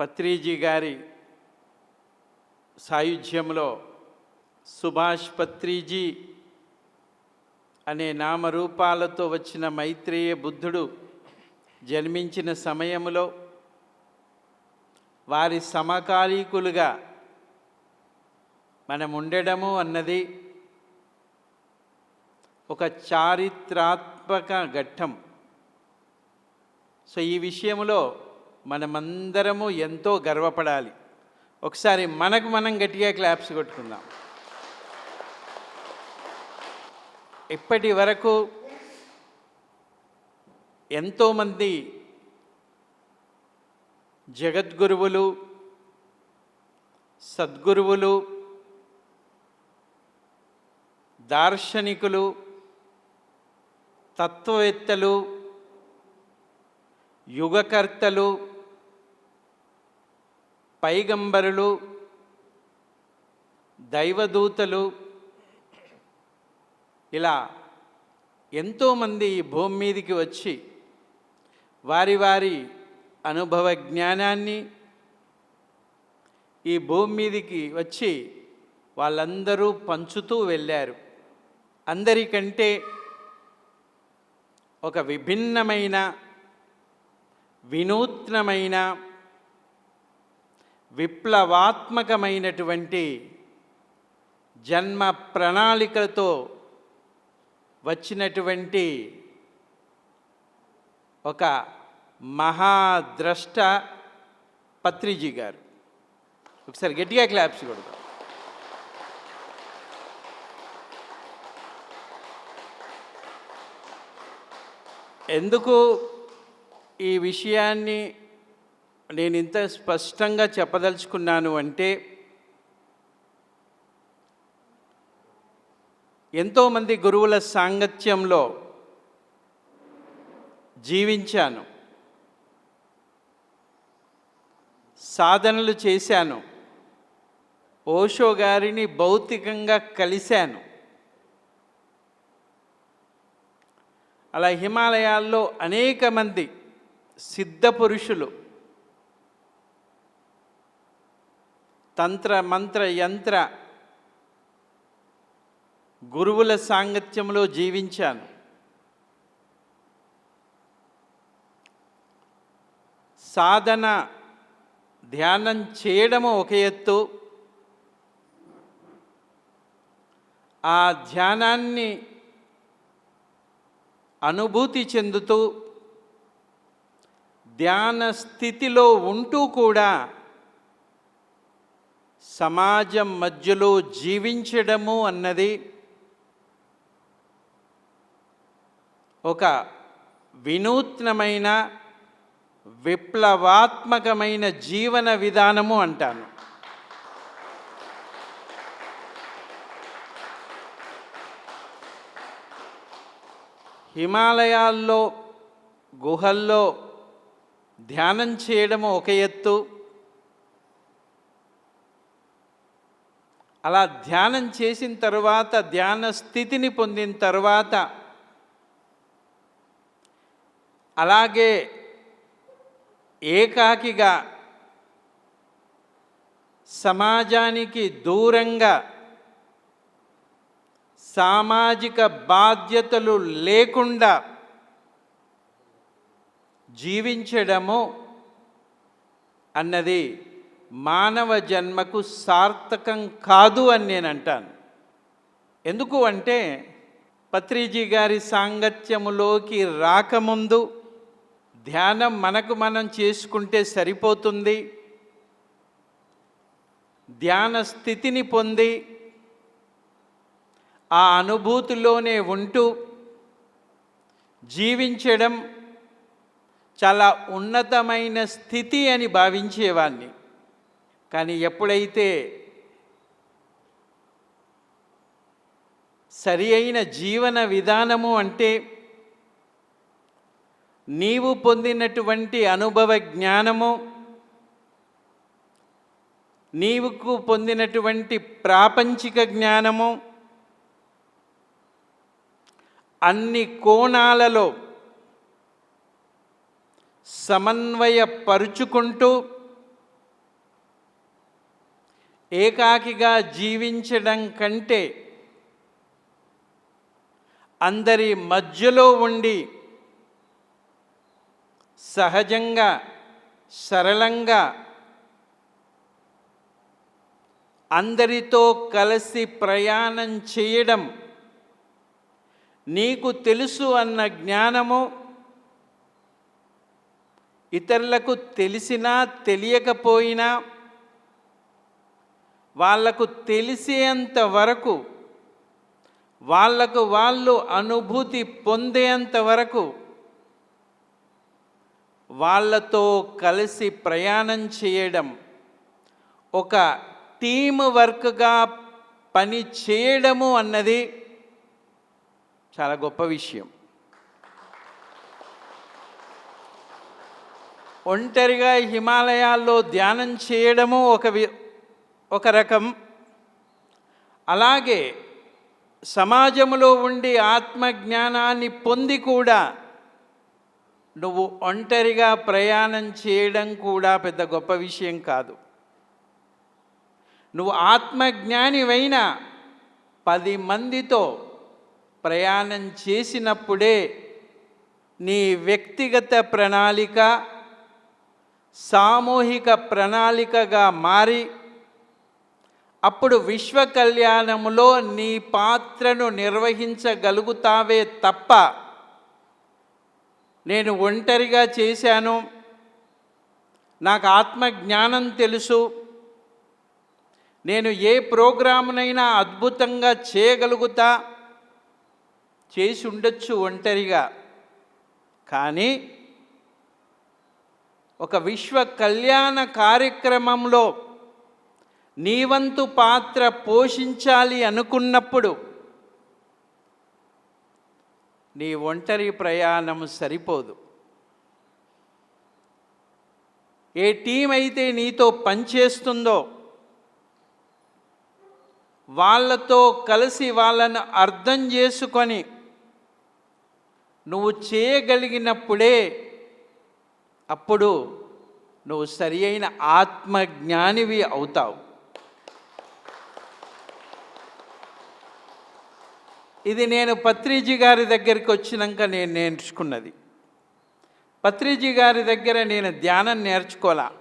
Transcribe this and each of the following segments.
పత్రిజీ గారి సాయుధ్యంలో సుభాష్ పత్రిజీ అనే నామరూపాలతో వచ్చిన మైత్రేయ బుద్ధుడు జన్మించిన సమయంలో వారి సమకాలీకులుగా మనం ఉండడము అన్నది ఒక చారిత్రాత్మక ఘట్టం. సో ఈ విషయంలో మనమందరము ఎంతో గర్వపడాలి. ఒకసారి మనకు మనం గట్టిగా క్లాప్స్ కొట్టుకుందాం. ఇప్పటి వరకు ఎంతోమంది జగద్గురువులు సద్గురువులు దార్శనికులు తత్వవేత్తలు యుగకర్తలు పైగంబరులు దైవదూతలు ఇలా ఎంతోమంది ఈ భూమి మీదకి వచ్చి వారి వారి అనుభవ జ్ఞానాన్ని ఈ భూమి మీదకి వచ్చి వాళ్ళందరూ పంచుతూ వెళ్ళారు. అందరికంటే ఒక విభిన్నమైన వినూత్నమైన విప్లవాత్మకమైనటువంటి జన్మ ప్రణాళికలతో వచ్చినటువంటి ఒక మహాద్రష్ట పత్రిజీ గారు. ఒకసారి గట్టిగా క్లాప్స్ కొడతాం ఎందుకు ఈ విషయాన్ని నేను ఇంత స్పష్టంగా చెప్పదలుచుకున్నాను అంటే ఎంతోమంది గురువుల సాంగత్యంలో జీవించాను. సాధనలు చేశాను. ఓషో గారిని భౌతికంగా కలిశాను. అలా హిమాలయాల్లో అనేక మంది సిద్ధ పురుషులు తంత్ర మంత్ర యంత్ర. గురువుల సాంగత్యంలో జీవించాను. సాధన ధ్యానం చేయడము ఒక ఎత్తు. ఆ ధ్యానాన్ని అనుభూతి చెందుతూ ధ్యాన స్థితిలో ఉంటూ కూడా సమాజం మధ్యలో జీవించడము అన్నది ఒక వినూత్నమైన విప్లవాత్మకమైన జీవన విధానము అంటాను. హిమాలయాల్లో గుహల్లో ధ్యానం చేయడము ఒక ఎత్తు. అలా ధ్యానం చేసిన తర్వాత ధ్యాన స్థితిని పొందిన తర్వాత అలాగే ఏకాకిగా సమాజానికి దూరంగా సామాజిక బాధ్యతలు లేకుండా జీవించడము అన్నది మానవ జన్మకు సార్థకం కాదు అని నేను అంటాను. ఎందుకు అంటే పత్రిజీ గారి సాంగత్యములోకి రాకముందు ధ్యానం మనకు మనం చేసుకుంటే సరిపోతుంది. ధ్యాన స్థితిని పొంది ఆ అనుభూతిలోనే ఉంటూ జీవించడం చాలా ఉన్నతమైన స్థితి అని భావించేవాడిని కానీ ఎప్పుడైతే సరి అయిన జీవన విధానము అంటే నీవు పొందినటువంటి అనుభవ జ్ఞానము నీవుకు పొందినటువంటి ప్రాపంచిక జ్ఞానము అన్ని కోణాలలో సమన్వయపరుచుకుంటూ ఏకాకిగా జీవించడం కంటే అందరి మధ్యలో ఉండి సహజంగా సరళంగా అందరితో కలిసి ప్రయాణం చేయడం నీకు తెలుసు అన్న జ్ఞానము ఇతరులకు తెలిసినా తెలియకపోయినా వాళ్ళకు తెలిసేంత వరకు వాళ్ళకు వాళ్ళు అనుభూతి పొందేంత వరకు వాళ్ళతో కలిసి ప్రయాణం చేయడం ఒక టీమ్ వర్క్గా పని చేయడము అన్నది చాలా గొప్ప విషయం. ఒంటరిగా హిమాలయాల్లో ధ్యానం చేయడము ఒక వి ఒక రకం. అలాగే సమాజంలో ఉండి ఆత్మజ్ఞానాన్ని పొంది కూడా నువ్వు ఒంటరిగా ప్రయాణం చేయడం కూడా పెద్ద గొప్ప విషయం కాదు. నువ్వు ఆత్మజ్ఞానివైన పది మందితో ప్రయాణం చేసినప్పుడే నీ వ్యక్తిగత ప్రణాళిక సామూహిక ప్రణాళికగా మారి అప్పుడు విశ్వ కళ్యాణములో నీ పాత్రను నిర్వహించగలుగుతావే తప్ప నేను ఒంటరిగా చేశాను. నాకు ఆత్మజ్ఞానం తెలుసు. నేను ఏ ప్రోగ్రామునైనా అద్భుతంగా చేయగలుగుతా. చేసి ఉండొచ్చు ఒంటరిగా. కానీ ఒక విశ్వ కళ్యాణ కార్యక్రమంలో నీవంతు పాత్ర పోషించాలి అనుకున్నప్పుడు నీ ఒంటరి ప్రయాణం సరిపోదు. ఏ టీం అయితే నీతో పనిచేస్తుందో వాళ్ళతో కలిసి వాళ్ళను అర్థం చేసుకొని నువ్వు చేయగలిగినప్పుడే అప్పుడు నువ్వు సరి అయిన ఆత్మజ్ఞానివి అవుతావు. ఇది నేను పత్రిజీ గారి దగ్గరికి వచ్చినాక నేను నేర్చుకున్నది. పత్రిజీ గారి దగ్గర నేను ధ్యానం నేర్చుకోవాలా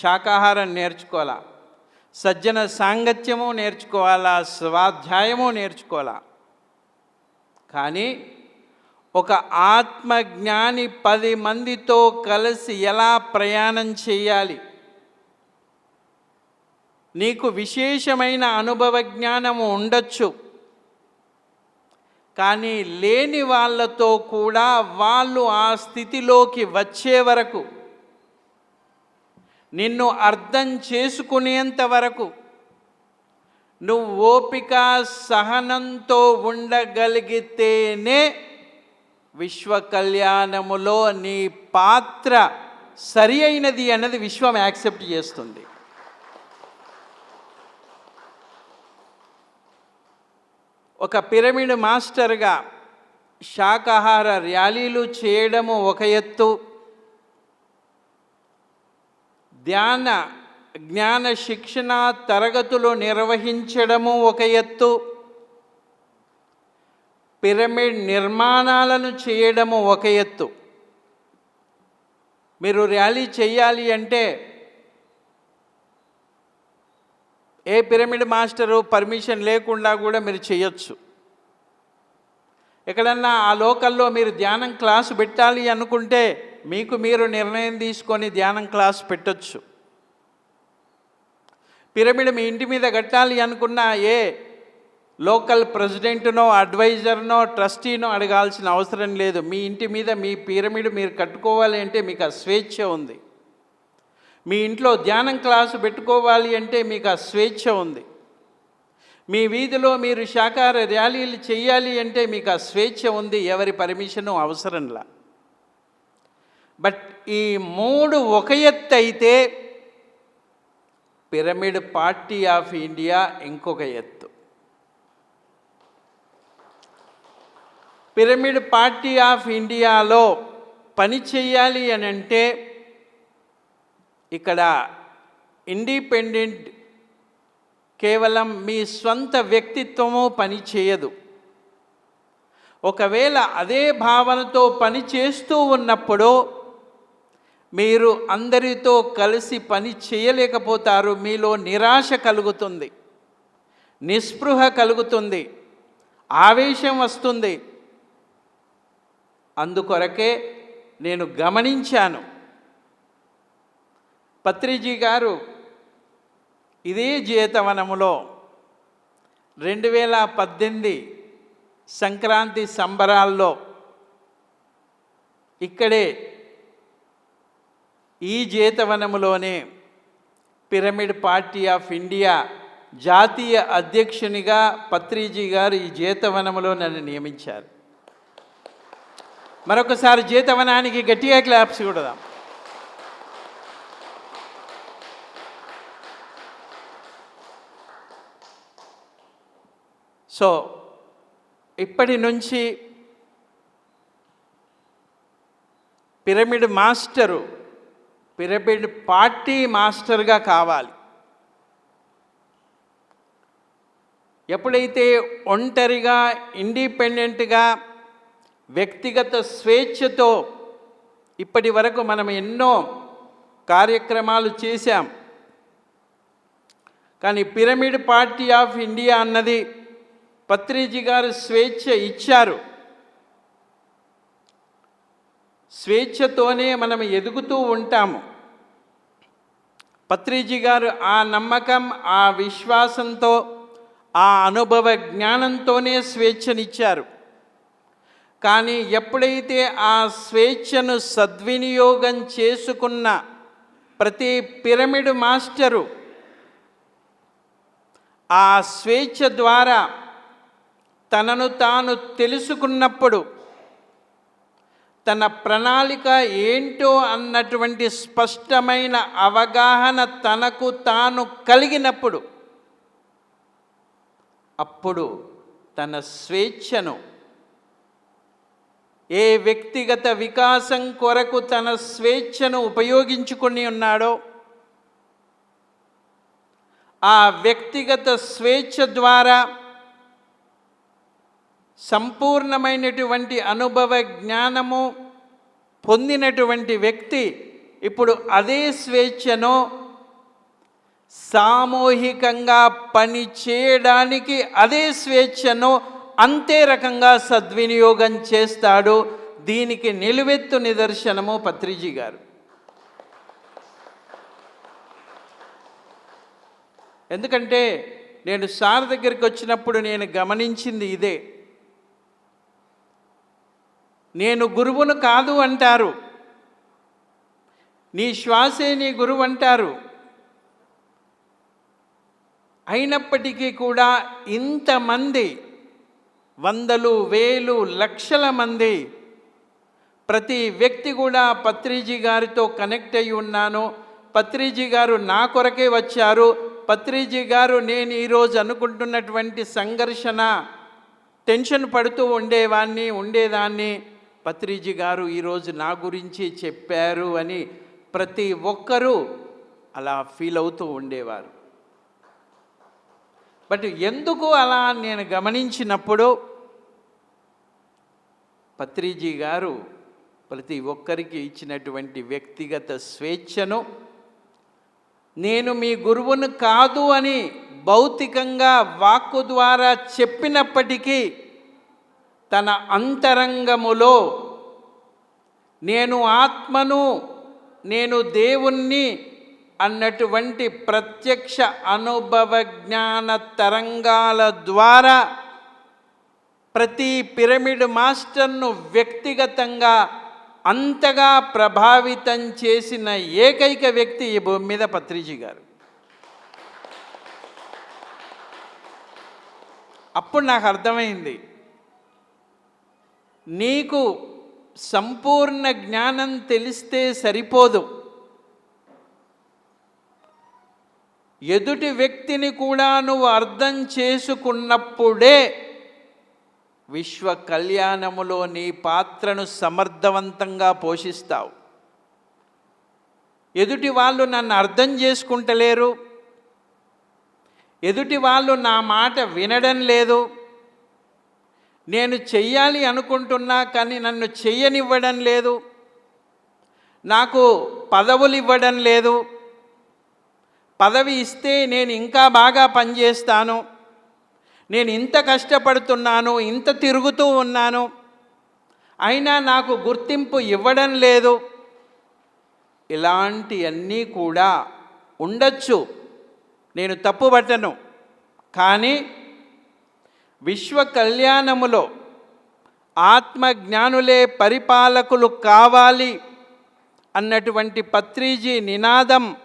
శాకాహారం నేర్చుకోవాలా సజ్జన సాంగత్యము నేర్చుకోవాలా స్వాధ్యాయము నేర్చుకోవాలా కానీ ఒక ఆత్మజ్ఞాని పది మందితో కలిసి ఎలా ప్రయాణం చేయాలి? నీకు విశేషమైన అనుభవ జ్ఞానము ఉండొచ్చు. కానీ లేని వాళ్ళతో కూడా వాళ్ళు ఆ స్థితిలోకి వచ్చే వరకు నిన్ను అర్థం చేసుకునేంత వరకు నువ్వు ఓపిక సహనంతో ఉండగలిగితేనే విశ్వ కళ్యాణములో నీ పాత్ర సరి అయినది అన్నది విశ్వం యాక్సెప్ట్ చేస్తుంది. ఒక పిరమిడ్ మాస్టర్గా శాకాహార ర్యాలీలు చేయడము ఒక ఎత్తు. ధ్యాన జ్ఞాన శిక్షణ తరగతులు నిర్వహించడము ఒక ఎత్తు. పిరమిడ్ నిర్మాణాలను చేయడము ఒక ఎత్తు. మీరు ర్యాలీ చేయాలి అంటే ఏ పిరమిడ్ మాస్టరు పర్మిషన్ లేకుండా కూడా మీరు చేయొచ్చు. ఎక్కడన్నా ఆ లోకల్లో మీరు ధ్యానం క్లాసు పెట్టాలి అనుకుంటే మీకు మీరు నిర్ణయం తీసుకొని ధ్యానం క్లాస్ పెట్టొచ్చు. పిరమిడ్ మీ ఇంటి మీద కట్టాలి అనుకున్న ఏ లోకల్ ప్రెసిడెంట్నో అడ్వైజర్నో ట్రస్టీనో అడగాల్సిన అవసరం లేదు. మీ ఇంటి మీద మీ పిరమిడ్ మీరు కట్టుకోవాలి అంటే మీకు ఆ స్వేచ్ఛ ఉంది. మీ ఇంట్లో ధ్యానం క్లాసు పెట్టుకోవాలి అంటే మీకు ఆ స్వేచ్ఛ ఉంది. మీ వీధిలో మీరు శాకాహార ర్యాలీలు చేయాలి అంటే మీకు ఆ స్వేచ్ఛ ఉంది ఎవరి పర్మిషను అవసరంలా. బట్ ఈ మూడు ఒక ఎత్తు అయితే పిరమిడ్ పార్టీ ఆఫ్ ఇండియా ఇంకొక ఎత్తు. పిరమిడ్ పార్టీ ఆఫ్ ఇండియాలో పని చేయాలి అని అంటే ఇక్కడ ఇండిపెండెంట్ కేవలం మీ స్వంత వ్యక్తిత్వము పని చేయదు. ఒకవేళ అదే భావనతో పని చేస్తూ ఉన్నప్పుడు మీరు అందరితో కలిసి పని చేయలేకపోతారు. మీలో నిరాశ కలుగుతుంది. నిస్పృహ కలుగుతుంది. ఆవేశం వస్తుంది. అందుకొరకే నేను గమనించాను. పత్రిజీ గారు ఇదే జీతవనములో రెండు వేల పద్దెనిమిది సంక్రాంతి సంబరాల్లో ఇక్కడే ఈ జీతవనములోనే పిరమిడ్ పార్టీ ఆఫ్ ఇండియా జాతీయ అధ్యక్షునిగా పత్రిజీ గారు ఈ జీతవనములో నన్ను నియమించారు. మరొకసారి జీతవనానికి గట్టిగా క్లాప్స్ కూడదాం. సో ఇప్పటి నుంచి పిరమిడ్ మాస్టరు పిరమిడ్ పార్టీ మాస్టర్గా కావాలి. ఎప్పుడైతే ఒంటరిగా ఇండిపెండెంట్గా వ్యక్తిగత స్వేచ్ఛతో ఇప్పటి వరకు మనం ఎన్నో కార్యక్రమాలు చేశాం. కానీ పిరమిడ్ పార్టీ ఆఫ్ ఇండియా అన్నది పత్రిజీ గారు స్వేచ్ఛ ఇచ్చారు. స్వేచ్ఛతోనే మనం ఎదుగుతూ ఉంటాము. పత్రిజీ గారు ఆ నమ్మకం ఆ విశ్వాసంతో ఆ అనుభవ జ్ఞానంతోనే స్వేచ్ఛనిచ్చారు. కానీ ఎప్పుడైతే ఆ స్వేచ్ఛను సద్వినియోగం చేసుకున్న ప్రతి పిరమిడ్ మాస్టరు ఆ స్వేచ్ఛ ద్వారా తనను తాను తెలుసుకున్నప్పుడు తన ప్రణాళిక ఏంటో అన్నటువంటి స్పష్టమైన అవగాహన తనకు తాను కలిగినప్పుడు అప్పుడు తన స్వేచ్ఛను ఏ వ్యక్తిగత వికాసం కొరకు తన స్వేచ్ఛను ఉపయోగించుకొని ఉన్నాడో ఆ వ్యక్తిగత స్వేచ్ఛ ద్వారా సంపూర్ణమైనటువంటి అనుభవ జ్ఞానము పొందినటువంటి వ్యక్తి ఇప్పుడు అదే స్వేచ్ఛను సామూహికంగా పని చేయడానికి అదే స్వేచ్ఛను అంతే రకంగా సద్వినియోగం చేస్తాడు. దీనికి నిలువెత్తు నిదర్శనము పత్రిజీ గారు. ఎందుకంటే నేను సార్ దగ్గరికి వచ్చినప్పుడు నేను గమనించింది ఇదే. నేను గురువును కాదు అంటారు. నీ శ్వాసే నీ గురువు అంటారు. అయినప్పటికీ కూడా ఇంతమంది వందలు వేలు లక్షల మంది ప్రతి వ్యక్తి కూడా పత్రిజీ గారితో కనెక్ట్ అయి ఉన్నాను. పత్రిజీ గారు నా కొరకే వచ్చారు. పత్రిజీ గారు నేను ఈరోజు అనుకుంటున్నటువంటి సంఘర్షణ టెన్షన్ పడుతూ ఉండేవాన్ని ఉండేదాన్ని. పత్రిజీ గారు ఈరోజు నా గురించి చెప్పారు అని ప్రతి ఒక్కరూ అలా ఫీల్ అవుతూ ఉండేవారు. బట్ ఎందుకు అలా నేను గమనించినప్పుడు పత్రిజీ గారు ప్రతి ఒక్కరికి ఇచ్చినటువంటి వ్యక్తిగత స్వేచ్ఛను నేను మీ గురువును కాదు అని భౌతికంగా వాక్కు ద్వారా చెప్పినప్పటికీ తన అంతరంగములో నేను ఆత్మను నేను దేవుణ్ణి అన్నటువంటి ప్రత్యక్ష అనుభవ జ్ఞాన తరంగాల ద్వారా ప్రతి పిరమిడ్ మాస్టర్ను వ్యక్తిగతంగా అంతగా ప్రభావితం చేసిన ఏకైక వ్యక్తి ఈ భూమి మీద పత్రిజీ గారు. అప్పుడు నాకు అర్థమైంది. నీకు సంపూర్ణ జ్ఞానం తెలిస్తే సరిపోదు. ఎదుటి వ్యక్తిని కూడా నువ్వు అర్థం చేసుకున్నప్పుడే విశ్వ కళ్యాణములో నీ పాత్రను సమర్థవంతంగా పోషిస్తావు. ఎదుటి వాళ్ళు నన్ను అర్థం చేసుకుంటలేరు. ఎదుటి వాళ్ళు నా మాట వినడం లేదు. నేను చెయ్యాలి అనుకుంటున్నా కానీ నన్ను చెయ్యనివ్వడం లేదు. నాకు పదవులు ఇవ్వడం లేదు. పదవి ఇస్తే నేను ఇంకా బాగా పనిచేస్తాను. నేను ఇంత కష్టపడుతున్నాను ఇంత తిరుగుతూ ఉన్నాను. అయినా నాకు గుర్తింపు ఇవ్వడం లేదు. ఇలాంటివన్నీ కూడా ఉండొచ్చు. నేను తప్పుపట్టను. కానీ విశ్వ కళ్యాణములో ఆత్మజ్ఞానులే పరిపాలకులు కావాలి అన్నటువంటి పత్రిజీ నినాదం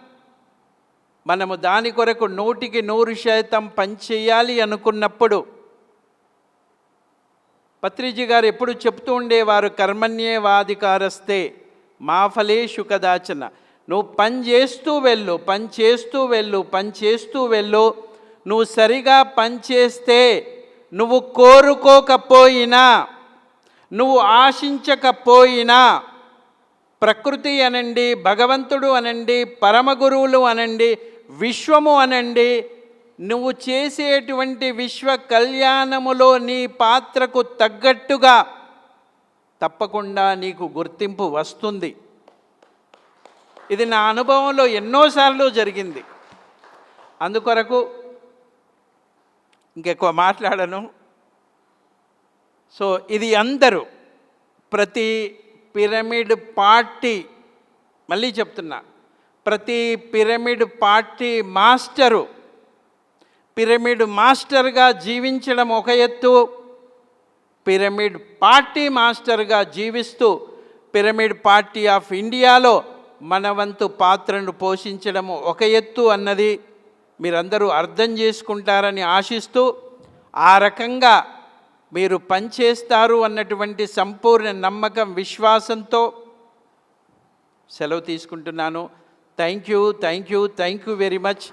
మనము దాని కొరకు నూటికి నూరు శాతం పనిచేయాలి అనుకున్నప్పుడు పత్రిజీ గారు ఎప్పుడు చెప్తూ ఉండేవారు కర్మణ్యేవాధికారస్తే మా ఫలేషు కదాచన. నువ్వు పని చేస్తూ వెళ్ళు పని చేస్తూ వెళ్ళు పని చేస్తూ వెళ్ళు నువ్వు సరిగా పని చేస్తే నువ్వు కోరుకోకపోయినా నువ్వు ఆశించకపోయినా ప్రకృతి అనండి భగవంతుడు అనండి పరమగురువులు అనండి విశ్వము అనండి నువ్వు చేసేటువంటి విశ్వ కళ్యాణములో నీ పాత్రకు తగ్గట్టుగా తప్పకుండా నీకు గుర్తింపు వస్తుంది. ఇది నా అనుభవంలో ఎన్నోసార్లు జరిగింది. అందుకొరకు ఇంకెక్కువ మాట్లాడను. సో ఇది అందరూ ప్రతి పిరమిడ్ పార్టీ మళ్ళీ చెప్తున్నా ప్రతి పిరమిడ్ పార్టీ మాస్టరు పిరమిడ్ మాస్టర్గా జీవించడం ఒక ఎత్తు పిరమిడ్ పార్టీ మాస్టర్గా జీవిస్తూ పిరమిడ్ పార్టీ ఆఫ్ ఇండియాలో మన వంతు పాత్రను పోషించడం ఒక ఎత్తు అన్నది మీరందరూ అర్థం చేసుకుంటారని ఆశిస్తూ ఆ రకంగా మీరు పనిచేస్తారు అన్నటువంటి సంపూర్ణ నమ్మకం విశ్వాసంతో సెలవు తీసుకుంటున్నాను. Thank you thank you thank you very much.